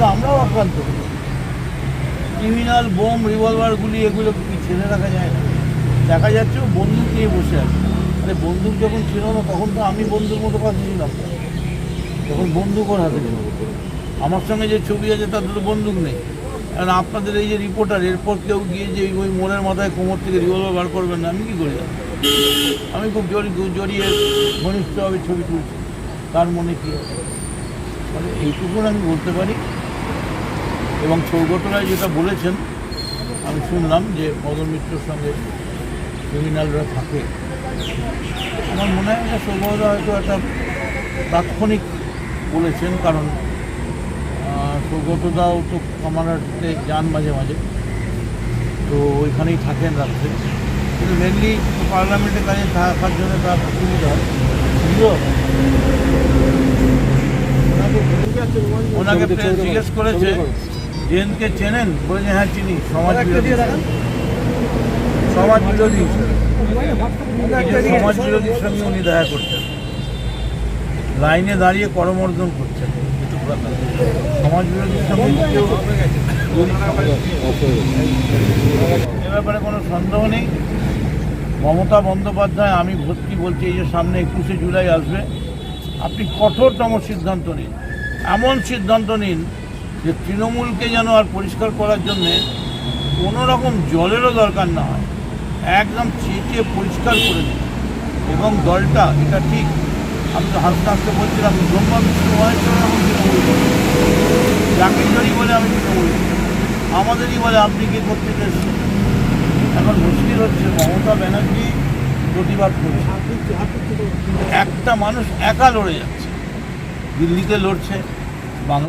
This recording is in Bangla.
তো আমরাও আক্রান্ত। ক্রিমিনাল বোম রিভলভার গুলি, এগুলো কি ছেড়ে রাখা যায় না? দেখা যাচ্ছে বন্দুক নিয়ে বসে আছে। আরে বন্দুক যখন ছিল না, তখন তো আমি বন্ধুর মতো পাশে ছিলাম তখন বন্দুক ওর হাতে ছিল। আমার সঙ্গে যে ছবি আছে তাতে তো বন্দুক নেই। কারণ আপনাদের এই যে রিপোর্টার এরপর কেউ গিয়ে যে ওই মনের মাথায় কোমর থেকে রিভলভার বার করবেন না, আমি কী করি? আমি খুব জড়ি জড়িয়ে ঘনিষ্ঠভাবে ছবি তুলছি। তার মনে কী আছে? মানে এইটুকুন আমি বলতে পারি। এবং সৌগতরায় যেটা বলেছেন আমি শুনলাম যে মদন মিত্রর সঙ্গে ক্রিমিনালরা থাকে। আমার মনে হয় সৌগতরা হয়তো একটা তাৎক্ষণিক বলেছেন কারণ সৌগতদাও তো কামারাতে যান মাঝে মাঝে। তো ওইখানেই থাকেন রাত্রে। কিন্তু মেনলি পার্লামেন্টের কাজে থাকার জন্য তার সুবিধা হয়? ওনাকে জিজ্ঞেস করেছে জেনকে চেনেন বলেছে হ্যাঁ চিনি। সমাজ বিরোধী। সমাজ বিরোধী। সমাজ বিরোধীর সঙ্গে উনি দেখা করছেন। লাইনে দাঁড়িয়ে করমর্দন করছেন। সমাজ বিরোধীর সঙ্গে এ ব্যাপারে কোনো সন্দেহ নেই। মমতা বন্দ্যোপাধ্যায় আমি ভর্তি বলছি এই যে সামনে একুশে জুলাই আসবে। আপনি কঠোরতম সিদ্ধান্ত নিন। এমন সিদ্ধান্ত নিন যে তৃণমূলকে যেন আর পরিষ্কার করার জন্যে কোনো রকম জলেরও দরকার না হয়, একদম চেটিয়ে পরিষ্কার করে দিন। এবং দলটা, এটা ঠিক, আমি তো হাসতে হাসতে বলছিলাম, ব্রহ্মা বিষ্ণু মহেশ্বর আমি তৃণমূল জড়ি বলে আমি তৃণমূল আমাদেরই বলে, আপনি কি করতে চেয়েছেন এখন মুশকিল হচ্ছে, মমতা ব্যানার্জি প্রতিবাদ করছে। একটা মানুষ একা লড়ে যাচ্ছে। দিল্লিতে লড়ছে বাংলা